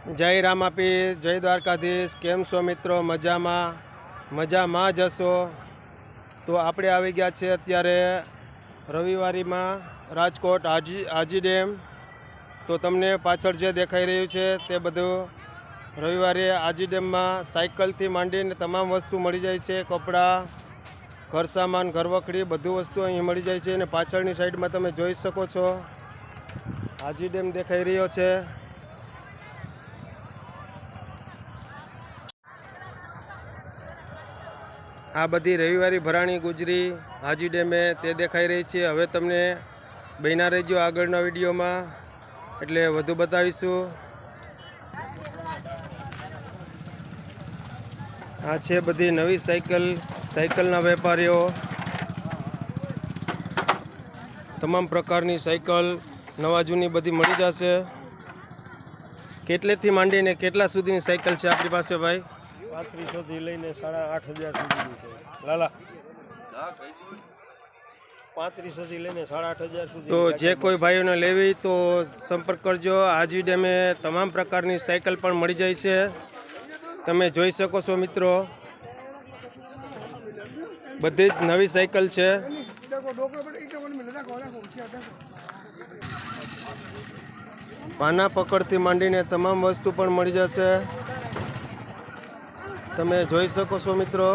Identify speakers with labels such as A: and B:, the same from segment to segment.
A: જય રામાપીર જય દ્વારકાધીશ, કેમ છો મિત્રો? મજામાં? મજામાં જશો તો આપણે આવી ગયા છે અત્યારે રવિવારીમાં રાજકોટ આજી આજી ડેમ. તો તમને પાછળ જે દેખાઈ રહ્યું છે તે બધું રવિવારે આજી ડેમમાં સાયકલથી માંડીને તમામ વસ્તુ મળી જાય છે. કપડાં, ઘર સામાન ઘરવખડી બધું વસ્તુ અહીં મળી જાય છે અને પાછળની સાઈડમાં તમે જોઈ શકો છો. આજી ડેમ દેખાઈ રહ્યો છે. આ બધી રવિવારી ભરાણી ગુજરી હાજી ડેમે તે દેખાઈ રહી છે. હવે તમને બહેના રહેજો આગળના વિડીયોમાં. એટલે વધુ બતાવીશું. આ છે બધી નવી સાયકલ, સાયકલના વેપારીઓ. તમામ પ્રકારની સાયકલ નવા જૂની બધી મળી જશે. કેટલેથી માંડીને કેટલા સુધીની સાયકલ છે આપણી પાસે ભાઈ?
B: પાંત્રીસોથી લઈને સાડા આઠ હજાર સુધીની છે. લાલા. પાંત્રીસોથી લઈને સાડા આઠ હજાર સુધી
A: તો જે કોઈ ભાઈઓને લેવી તો સંપર્ક કરજો. આજી ડેમે તમામ પ્રકારની સાયકલ પણ મળી જાય છે. તમે જોઈ શકો છો મિત્રો. બધી જ નવી સાયકલ છે. પાના પકડથી માંડીને તમામ વસ્તુ પણ મળી જશે. તમે જોઈ શકો છો મિત્રો.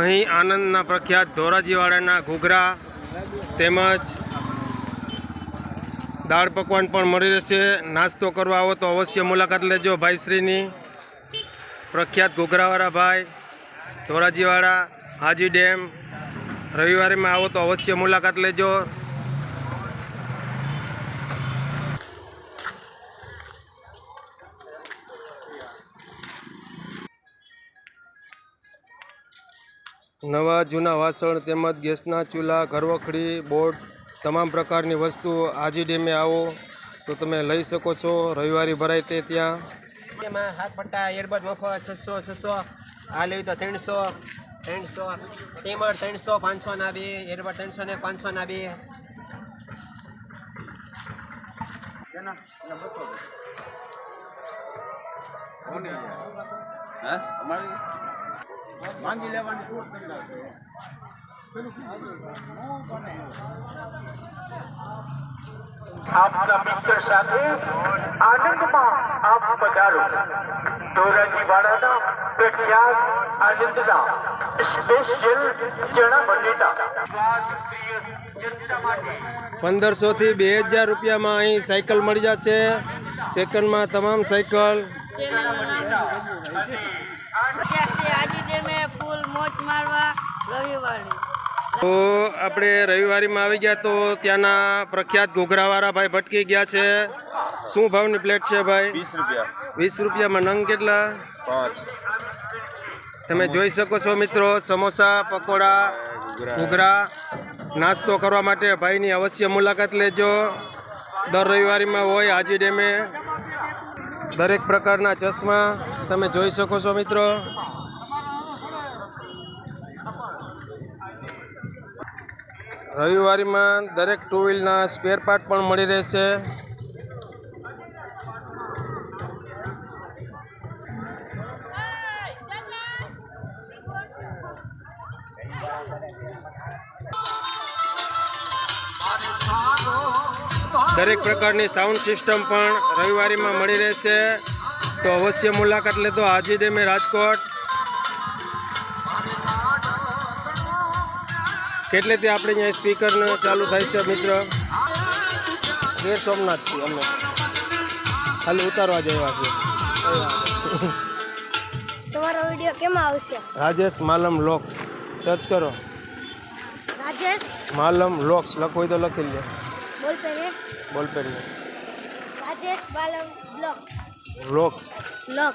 A: અહીં આનંદના પ્રખ્યાત ધોરાજીવાડાના ઘૂઘરા તેમજ દાળ પકવાન પણ મળી રહેશે. નાસ્તો કરવા આવો તો અવશ્ય મુલાકાત લેજો ભાઈશ્રીની. પ્રખ્યાત ઘૂઘરાવાળા ભાઈ ધોરાજીવાડા. હાજી ડેમ, રવિવારેમાં આવો તો અવશ્ય મુલાકાત લેજો. નવા જૂના વાસણ તેમજ ગેસના ચૂલા, ઘરવખડી, બોર્ડ તમામ પ્રકારની વસ્તુ આજી ડેમે આવો તો તમે લઈ શકો છો. રવિવારે ભરાય તે ત્યાં.
C: એમાં હાથ પટ્ટા એરબડ મફત છસો છસો, આ લેવી તો ત્રણસો. ત્રણસો ટીમર ત્રણસો પાંચસો ના બી એરબડ ત્રણસો ને પાંચસો ના બી.
D: આપના મિત્ર સાથે આનંદમાં આપ પધારો. ધોરાજી વાળાના પ્રખ્યાત આનંદના સ્પેશિયલ ચણા બટેટા
A: પંદરસોથી બે હજાર રૂપિયામાં અહીં સાયકલ મળી જશે. સેકન્ડમાં તમામ સાયકલ. તો આપણે રવિવારીમાં આવી ગયા તો ત્યાંના પ્રખ્યાત ઘોઘરાવાળા ભાઈ ભટકી ગયા છે. શું ભાવની પ્લેટ છે ભાઈ?
B: વીસ રૂપિયા.
A: વીસ રૂપિયામાં નંગ કેટલા?
B: પાંચ.
A: તમે જોઈ શકો છો મિત્રો સમોસા પકોડા ઘૂઘરા. નાસ્તો કરવા માટે ભાઈની અવશ્ય મુલાકાત લેજો. દર રવિવારીમાં હોય હાજી ડેમે. દરેક પ્રકારના ચશ્મા તમે જોઈ શકો છો મિત્રો. રવિવારીમાં દરેક ટુ વ્હીલના સ્પેર પાર્ટ પણ મળી રહેશે. દરેક પ્રકારની સાઉન્ડ સિસ્ટમ પણ રવિવારીમાં મળી રહેશે. તો અવશ્ય મુલાકાત લેતો હાજી ડેમે રાજકોટ. કેટલેથી આપણે અહીંયા સ્પીકરને ચાલુ થાય છે મિત્ર? ગીર સોમનાથથી અમે ખાલી ઉતારવા જવા છે.
E: તમારો વીડિયો કેમ આવશે?
A: રાજેશ માલમ લોક્સ. સર્ચ કરો.
E: રાજેશ?
A: માલમ લોક્સ. લખવું હોય તો લખી લે
E: બોલતો રે
A: બોલપેન
E: રાજેશ બાલમ બ્લોક
A: લોક્સ
E: બ્લોક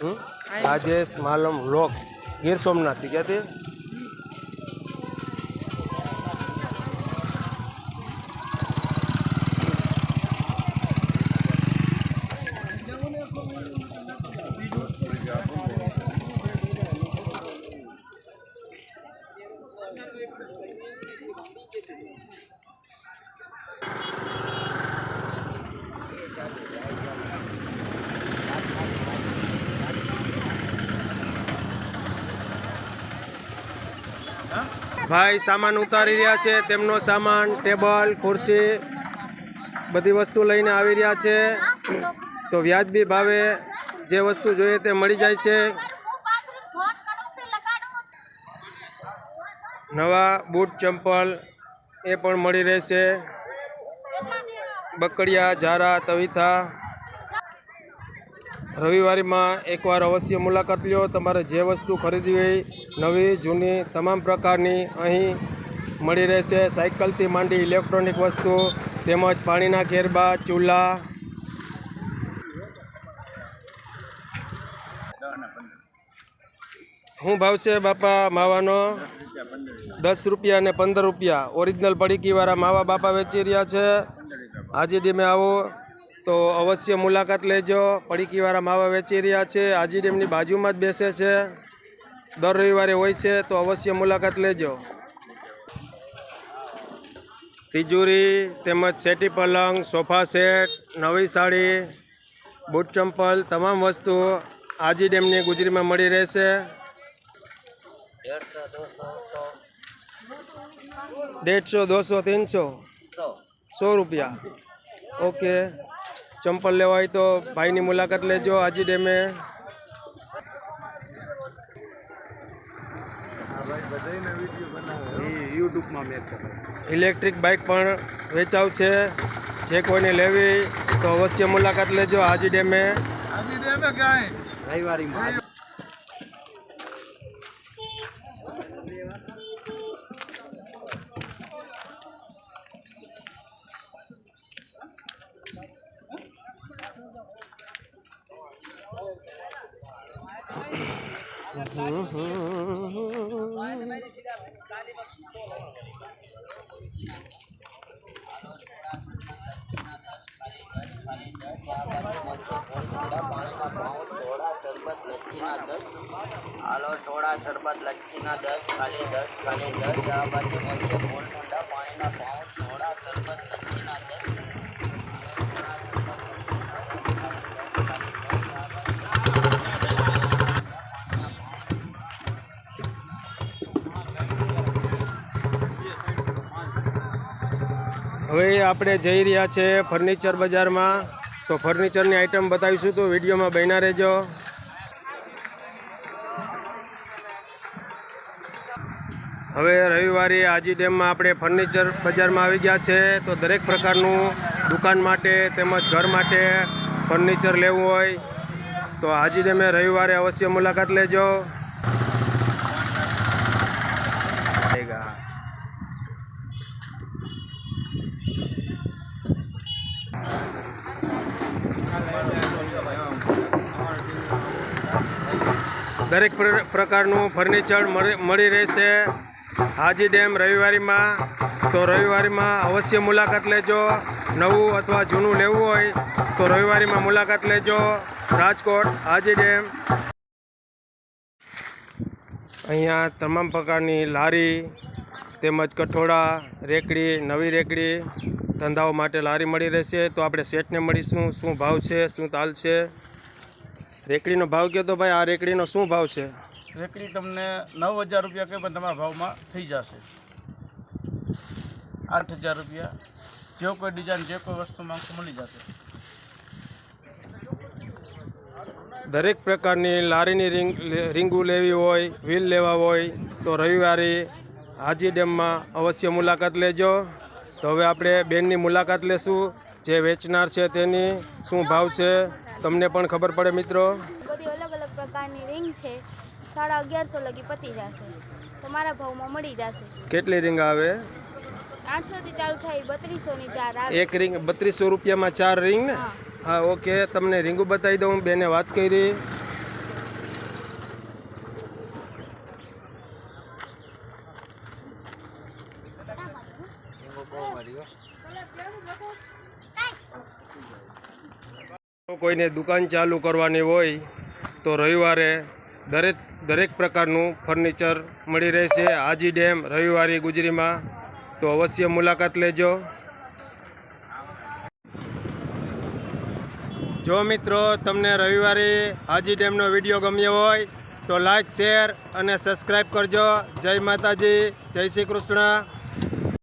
A: હમ? રાજેશ માલમ લોક્સ ગીર સોમનાથથી ક્યાંથી? ભાઈ સામાન ઉતારી રહ્યા છે, તેમનો સામાન, ટેબલ, ખુરશી બધી વસ્તુ લઈને આવી રહ્યા છે. તો વ્યાજબી ભાવે જે વસ્તુ જોઈએ તે મળી જાય છે. નવા બૂટ, ચંપલ એ પણ મળી રહેશે. બકડિયા, ઝારા, તવિથા રવિવારીમાં એકવાર અવશ્ય મુલાકાત લ્યો. તમારે જે વસ્તુ ખરીદવી હોય, નવી, જૂની, તમામ પ્રકારની અહીં મળી રહેશે. સાયકલથી માંડી ઇલેક્ટ્રોનિક વસ્તુ, તેમજ પાણીના કેરબા ચૂલા. હું ભાવ છે બાપા માવાનો દસ રૂપિયા અને પંદર રૂપિયા. ઓરિજિનલ પડીકીવાળા માવા બાપા વેચી રહ્યા છે. આજે ડેમે આવો. તો અવશ્ય મુલાકાત લેજો. પડીકીવાળા માવા વેચી રહ્યા છે. આજી ડેમની બાજુમાં જ બેસે છે. દર રવિવારે હોય છે તો અવશ્ય મુલાકાત લેજો. તિજોરી તેમજ સેટી પલંગ સોફા સેટ નવી સાડી બૂટ ચંપલ તમામ વસ્તુ આજી ડેમની ગુજરીમાં મળી રહેશે. ડેઢસો દોસો તીનસો સો રૂપિયા. ઓકે. ચંપલ લેવા હોય તો ભાઈની મુલાકાત લેજો. આજી ડેમે. ઇલેક્ટ્રિક બાઇક પણ વેચાવ છે જે કોઈને લેવી તો અવશ્ય મુલાકાત લેજો. આજી ડેમે.
F: હાલો, થોડા શરબત, લચ્છીના દસ, ખાલી દસ ખાલી દસ. આ બાજુ મળશે મોલ ઠંડા પાણીના પાઉચ, થોડા શરબત
A: હવે આપણે જઈ રહ્યા છે ફર્નિચર બજારમાં. તો ફર્નિચરની આઈટમ બતાવીશું તો વિડીયોમાં બન્યા રહેજો. હવે રવિવારે આજી ડેમમાં આપણે ફર્નિચર બજારમાં આવી ગયા છે. તો દરેક પ્રકારનું દુકાન માટે તેમજ ઘર માટે ફર્નિચર લેવું હોય. તો આજી ડેમે રવિવારે અવશ્ય મુલાકાત લેજો. દરેક પ્રકારનું ફર્નિચર મળી રહેશે. હાજી ડેમ રવિવારીમાં, તો રવિવારીમાં અવશ્ય મુલાકાત લેજો. નવું અથવા જૂનું લેવું હોય, તો રવિવારીમાં મુલાકાત લેજો. રાજકોટ, હાજી ડેમ. અહીંયા તમામ પ્રકારની લારી તેમજ કઠોળા, રેકડી, નવી રેકડી, ધંધાઓ માટે લારી મળી રહેશે. તો આપણે શેઠને મળીશું. શું ભાવ છે? શું તાલ છે? રેકડીનો ભાવ કહો તો ભાઈ આ રેકડીનો શું ભાવ છે?
G: રેકડી તમને નવ હજાર રૂપિયા કે પણ તમારા ભાવમાં થઈ જશે. આઠ હજાર રૂપિયા. જે કોઈ ડિઝાઇન જે કોઈ વસ્તુ માંગશો મળી જશે.
A: દરેક પ્રકારની લારીની રીંગ રીંગુ લેવી હોય વ્હીલ લેવા હોય તો રવિવારે હાજી ડેમમાં અવશ્ય મુલાકાત લેજો. તો હવે આપણે બેનની મુલાકાત લેશું. જે વેચનાર છે તેની શું ભાવ છે? તમને પણ ખબર પડે મિત્રો.
H: બધી અલગ અલગ પ્રકારની રિંગ છે. સાડા અગિયારસો લગી પતી જશે. તમારા ભાવમાં મળી જશે.
A: કેટલી રિંગ આવે?
H: આઠસોથી ચાલુ થાય બત્રીસોની ચાર આવે.
A: એક રિંગ બત્રીસો રૂપિયામાં ચાર રિંગ ને?
H: હા.
A: હા ઓકે તમને રીંગુ બતાવી દઉં બેને વાત કરી. કોઈને દુકાન ચાલુ કરવાની હોય તો રવિવારે દરેક દરેક પ્રકારનું ફર્નિચર મળી રહેશે. હાજી ડેમ રવિવારી ગુજરીમાં. તો અવશ્ય મુલાકાત લેજો. જો મિત્રો તમને રવિવારે હાજી ડેમનો વીડિયો ગમ્યો હોય તો લાઈક, શેર અને સબસ્ક્રાઈબ કરજો. જય માતાજી, જય શ્રી કૃષ્ણ.